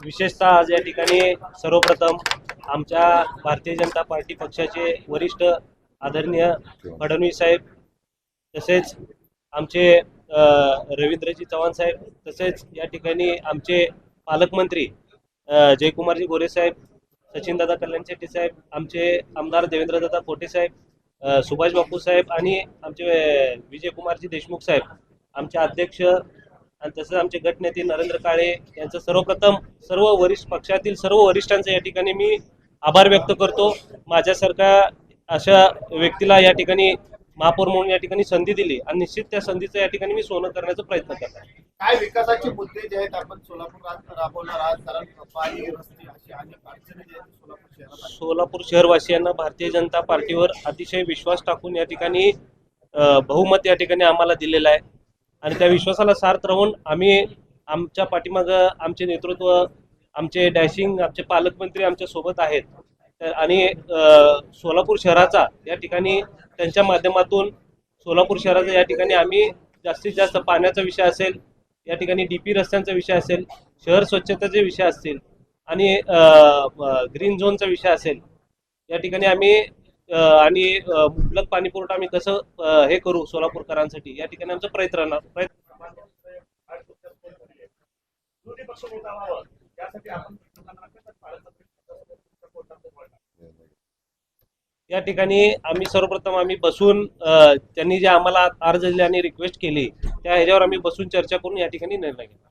विशेषतः आज या ठिकाणी सर्वप्रथम आमच्या भारतीय जनता पार्टी पक्षाचे वरिष्ठ आदरणीय फडणवीस साहेब तसेच आमचे रवींद्रजी चव्हाण साहेब तसेच या ठिकाणी आमचे पालकमंत्री जयकुमारजी गोरे साहेब सचिनदादा कल्याण शेट्टी साहेब आमचे आमदार देवेंद्रदादा पोटे साहेब सुभाष बापू साहेब आणि आमचे विजयकुमारजी देशमुख साहेब आमचे अध्यक्ष आणि तसंच आमचे गटनेते नरेंद्र काळे यांचं सर्वप्रथम सर्व वरिष्ठ पक्षातील सर्व वरिष्ठांचं या ठिकाणी मी आभार व्यक्त करतो. माझ्यासारख्या अशा व्यक्तीला या ठिकाणी महापौर म्हणून या ठिकाणी संधी दिली आणि निश्चित त्या संधीचं या ठिकाणी मी सोनं करण्याचा प्रयत्न करणार. काय विकासाचे मुद्दे जे आहेत आपण सोलापुरात राबवणार आहात कारण पाणी रस्ते अशी अनेक अडचणी जे आहेत सोलापूर शहरात. सोलापूर शहरवासियांना भारतीय जनता पार्टीवर अतिशय विश्वास टाकून या ठिकाणी बहुमत या ठिकाणी आम्हाला दिलेलं आहे. आणि त्या विश्वासाला सार्थ राहून आम्ही आमच्या पाठीमागं आमचे नेतृत्व आमचे डॅशिंग आमचे पालकमंत्री आमच्यासोबत आहेत. तर- आणि सोलापूर शहराचा या ठिकाणी त्यांच्या माध्यमातून सोलापूर शहराचा या ठिकाणी आम्ही जास्तीत जास्त पाण्याचा विषय असेल या ठिकाणी डीपी रस्त्यांचा विषय असेल शहर स्वच्छतेचे विषय असतील आणि ग्रीन झोनचा विषय असेल या ठिकाणी आम्ही आणि मुबलक पाणी पुरवठा आम्ही कसं हे करू सोलापूरकरांसाठी या ठिकाणी आमचा प्रयत्न राहणार. प्रयत्न या ठिकाणी आम्ही सर्वप्रथम आम्ही बसून त्यांनी जे आम्हाला अर्ज दिले आणि रिक्वेस्ट केली त्या ह्याच्यावर आम्ही बसून चर्चा करून या ठिकाणी निर्णय घेतला